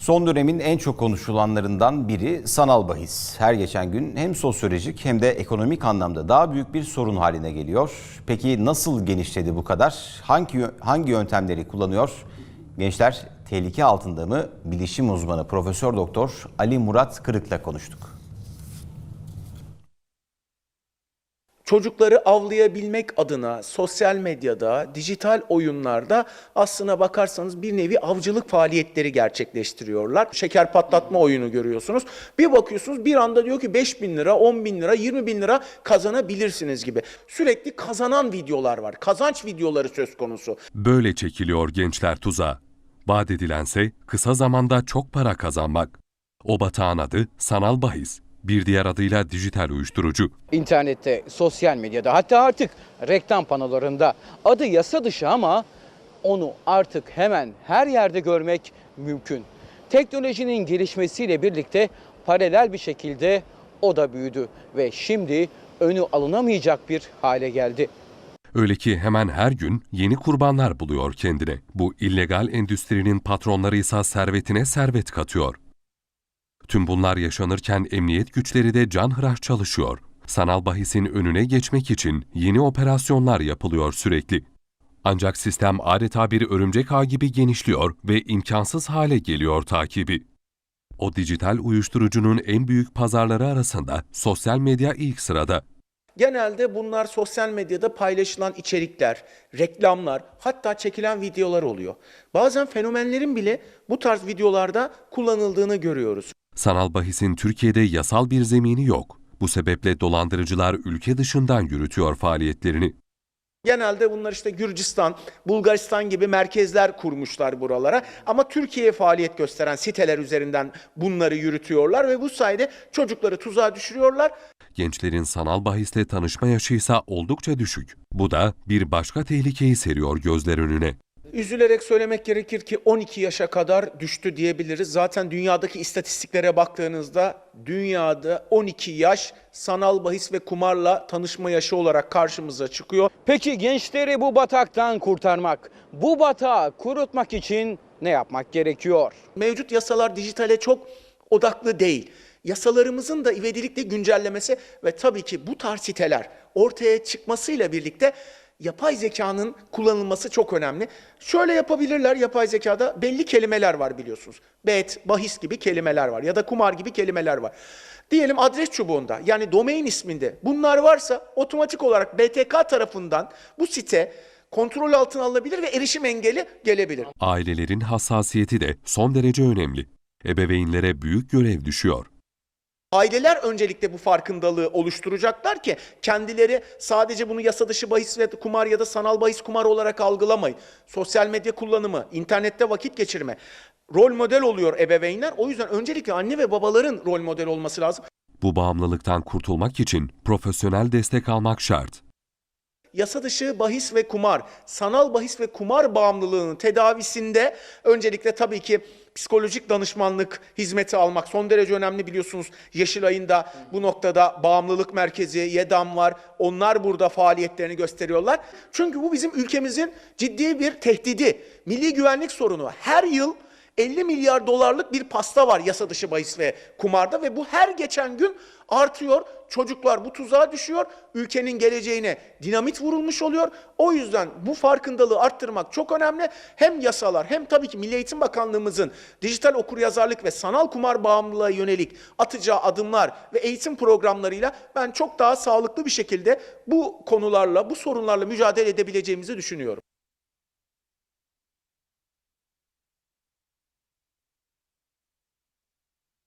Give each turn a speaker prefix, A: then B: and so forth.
A: Son dönemin en çok konuşulanlarından biri sanal bahis. Her geçen gün hem sosyolojik hem de ekonomik anlamda daha büyük bir sorun haline geliyor. Peki nasıl genişledi bu kadar? Hangi hangi yöntemleri kullanıyor? Gençler tehlike altında mı? Bilişim uzmanı Profesör Doktor Ali Murat Kırık'la konuştuk.
B: Çocukları avlayabilmek adına sosyal medyada, dijital oyunlarda aslına bakarsanız bir nevi avcılık faaliyetleri gerçekleştiriyorlar. Şeker patlatma oyunu görüyorsunuz. Bir bakıyorsunuz bir anda diyor ki 5 bin lira, 10 bin lira, 20 bin lira kazanabilirsiniz gibi. Sürekli kazanan videolar var. Kazanç videoları söz konusu.
C: Böyle çekiliyor gençler tuzağa. Vaat edilense kısa zamanda çok para kazanmak. O batağın adı sanal bahis. Bir diğer adıyla dijital uyuşturucu.
D: İnternette, sosyal medyada hatta artık reklam panolarında adı yasa dışı ama onu artık hemen her yerde görmek mümkün. Teknolojinin gelişmesiyle birlikte paralel bir şekilde o da büyüdü ve şimdi önü alınamayacak bir hale geldi.
C: Öyle ki hemen her gün yeni kurbanlar buluyor kendine. Bu illegal endüstrinin patronları ise servetine servet katıyor. Tüm bunlar yaşanırken emniyet güçleri de canhıraş çalışıyor. Sanal bahisin önüne geçmek için yeni operasyonlar yapılıyor sürekli. Ancak sistem adeta bir örümcek ağ gibi genişliyor ve imkansız hale geliyor takibi. O dijital uyuşturucunun en büyük pazarları arasında sosyal medya ilk sırada.
B: Genelde bunlar sosyal medyada paylaşılan içerikler, reklamlar, hatta çekilen videolar oluyor. Bazen fenomenlerin bile bu tarz videolarda kullanıldığını görüyoruz.
C: Sanal bahisin Türkiye'de yasal bir zemini yok. Bu sebeple dolandırıcılar ülke dışından yürütüyor faaliyetlerini.
B: Genelde bunlar işte Gürcistan, Bulgaristan gibi merkezler kurmuşlar buralara. Ama Türkiye'ye faaliyet gösteren siteler üzerinden bunları yürütüyorlar ve bu sayede çocukları tuzağa düşürüyorlar.
C: Gençlerin sanal bahisle tanışma yaşı ise oldukça düşük. Bu da bir başka tehlikeyi seriyor gözler önüne.
B: Üzülerek söylemek gerekir ki 12 yaşa kadar düştü diyebiliriz. Zaten dünyadaki istatistiklere baktığınızda dünyada 12 yaş sanal bahis ve kumarla tanışma yaşı olarak karşımıza çıkıyor.
D: Peki gençleri bu bataktan kurtarmak, bu batağı kurutmak için ne yapmak gerekiyor?
B: Mevcut yasalar dijitale çok odaklı değil. Yasalarımızın da ivedilikle güncellemesi ve tabii ki bu tarz siteler ortaya çıkmasıyla birlikte yapay zekanın kullanılması çok önemli. Şöyle yapabilirler yapay zekada belli kelimeler var biliyorsunuz. Bet, bahis gibi kelimeler var ya da kumar gibi kelimeler var. Diyelim adres çubuğunda yani domain isminde bunlar varsa otomatik olarak BTK tarafından bu site kontrol altına alınabilir ve erişim engeli gelebilir.
C: Ailelerin hassasiyeti de son derece önemli. Ebeveynlere büyük görev düşüyor.
B: Aileler öncelikle bu farkındalığı oluşturacaklar ki kendileri sadece bunu yasa dışı bahis ve kumar ya da sanal bahis kumar olarak algılamayın. Sosyal medya kullanımı, internette vakit geçirme rol model oluyor ebeveynler. O yüzden öncelikle anne ve babaların rol model olması lazım.
C: Bu bağımlılıktan kurtulmak için profesyonel destek almak şart.
B: Yasa dışı bahis ve kumar, sanal bahis ve kumar bağımlılığının tedavisinde öncelikle tabii ki psikolojik danışmanlık hizmeti almak son derece önemli biliyorsunuz. Yeşilay'ın da bu noktada bağımlılık merkezi, YEDAM var. Onlar burada faaliyetlerini gösteriyorlar. Çünkü bu bizim ülkemizin ciddi bir tehdidi. Milli güvenlik sorunu. Her yıl 50 milyar dolarlık bir pasta var yasa dışı bahis ve kumarda ve bu her geçen gün artıyor. Çocuklar bu tuzağa düşüyor. Ülkenin geleceğine dinamit vurulmuş oluyor. O yüzden bu farkındalığı arttırmak çok önemli. Hem yasalar hem tabii ki Milli Eğitim Bakanlığımızın dijital okuryazarlık ve sanal kumar bağımlılığa yönelik atacağı adımlar ve eğitim programlarıyla ben çok daha sağlıklı bir şekilde bu konularla, bu sorunlarla mücadele edebileceğimizi düşünüyorum.